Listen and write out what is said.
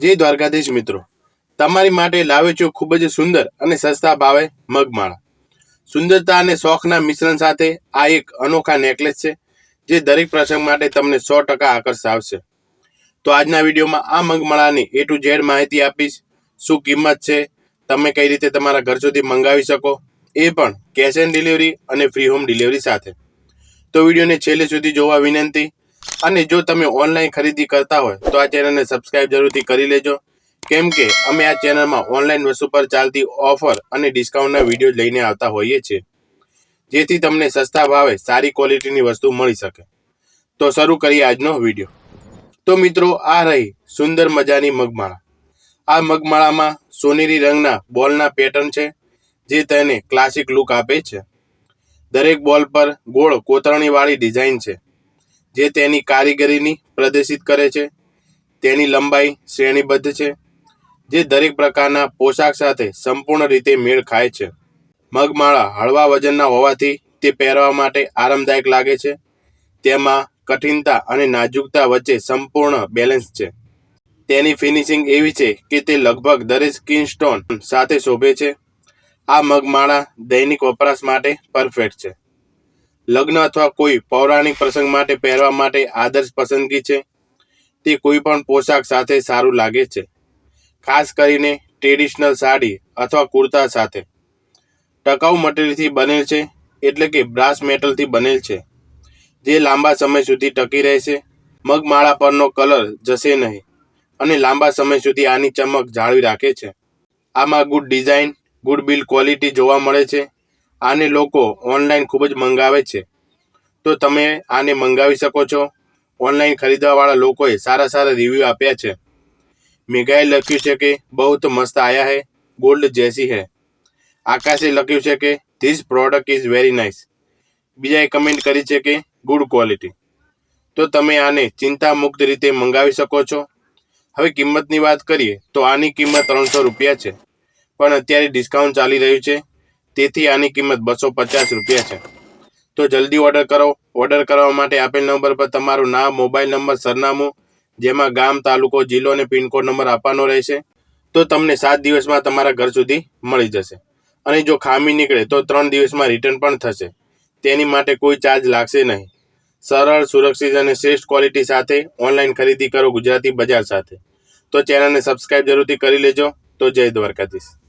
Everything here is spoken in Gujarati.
જય દ્વારકાધીશ મિત્રો. તમારી માટે લાવ્યો છું ખૂબ જ સુંદર અને સસ્તા ભાવે મગમાળા. સુંદરતા અને શોખના મિશ્રણ સાથે આ એક અનોખા નેકલેસ છે, જે દરેક પ્રસંગ માટે તમને સો ટકા આકર્ષાવશે તો આજના વિડીયોમાં આ મગમાળાની એ ટુ ઝેડ માહિતી આપીશ. શું કિંમત છે? તમે કઈ રીતે તમારા ઘર સુધી મંગાવી શકો? એ પણ કેશ ઓન ડિલિવરી અને ફ્રી હોમ ડિલિવરી સાથે. તો વિડીયોને છેલ્લે સુધી જોવા વિનંતી અને જો તમે ઓનલાઈન ખરીદી કરતા હોય, તો આ ચેનલને સબસ્ક્રાઇબ જરૂરથી કરી લેજો. કેમ કે અમે આ ચેનલમાં ઓનલાઈન વસ્તુ પર ચાલતી ઓફર અને ડિસ્કાઉન્ટના વીડિયો લઈને આવતા હોઈએ છીએ. જેથી તમને સસ્તા ભાવે સારી ક્વોલિટીની વસ્તુ મળી શકે. તો શરૂ કરીએ આજનો વીડિયો તો મિત્રો, આ રહી સુંદર મજાની મગમાળા. આ મગમાળામાં સોનેરી રંગના બોલના પેટર્ન છે, જે તેને ક્લાસિક લુક આપે છે. દરેક બોલ પર ગોળ કોતરણીવાળી ડિઝાઇન છે. જે તેની કારીગરીની પ્રદર્શિત કરે છે, તેની લંબાઈ શ્રેણીબદ્ધ છે, જે દરેક પ્રકારના પોશાક સાથે સંપૂર્ણ રીતે મેળ ખાય છે. મગમાળા હળવા વજનના હોવાથી તે પહેરવા માટે આરામદાયક લાગે છે. તેમાં કઠિનતા અને નાજુકતા વચ્ચે સંપૂર્ણ બેલેન્સ છે. તેની ફિનિશિંગ એવી છે કે તે લગભગ દરેક સ્કિન સ્ટોન સાથે શોભે છે. આ મગમાળા દૈનિક વપરાશ માટે પરફેક્ટ છે. લગ્ન અથવા કોઈ પૌરાણિક પ્રસંગ માટે પહેરવા માટે આદર્શ પસંદગી છે? તે કોઈ પણ પોશાક સાથે સારું લાગે છે. ખાસ કરીને ટ્રેડિશનલ સાડી અથવા કુર્તા સાથે. ટકાઉ મટીરિયલથી બનેલ છે, એટલે કે બ્રાસ મેટલથી બનેલ છે. જે લાંબા સમય સુધી ટકી રહેશે મગમાળા પરનો કલર જશે નહીં અને લાંબા સમય સુધી આની ચમક જાળવી રાખે છે. આમાં good design good build quality જોવા મળે છે. આને લોકો ઓનલાઈન ખૂબ જ મંગાવે છે. તો તમે આને મંગાવી શકો છો. ઓનલાઈન ખરીદવાવાળા લોકોએ સારા સારા રિવ્યૂ આપ્યા છે. મેઘાએ લખ્યું છે કે, બહુ તો મસ્ત આયા હે, ગોલ્ડ જેસી હે. આકાશે લખ્યું છે કે this product is very nice બીજાએ comment કરી છે કે ગુડ ક્વોલિટી તો તમે આને ચિંતા મુક્ત રીતે મંગાવી શકો છો. હવે કિંમતની વાત કરીએ તો આની કિંમત ત્રણસો રૂપિયા છે. પણ અત્યારે ડિસ્કાઉન્ટ ચાલી રહ્યું છે. તેથી આની કિંમત બસો પચાસ રૂપિયા છે. તો જલ્દી ઓર્ડર કરો. ઓર્ડર કરવા માટે આપેલ નંબર પર તમારું નામ મોબાઈલ નંબર સરનામું, જેમાં ગામ, તાલુકો, જિલ્લો અને પિનકોડ નંબર આપવાનો રહેશે. તો તમને સાત દિવસમાં તમારા ઘર સુધી મળી જશે. અને જો ખામી નીકળે તો ત્રણ દિવસમાં રિટર્ન પણ થશે. તેની માટે કોઈ ચાર્જ લાગશે નહીં. સરળ, સુરક્ષિત અને શ્રેષ્ઠ ક્વોલિટી સાથે ઓનલાઈન ખરીદી કરો ગુજરાતી બજાર સાથે. તો ચેનલને સબસ્ક્રાઇબ જરૂરથી કરી લેજો. તો જય દ્વારકાધીશ.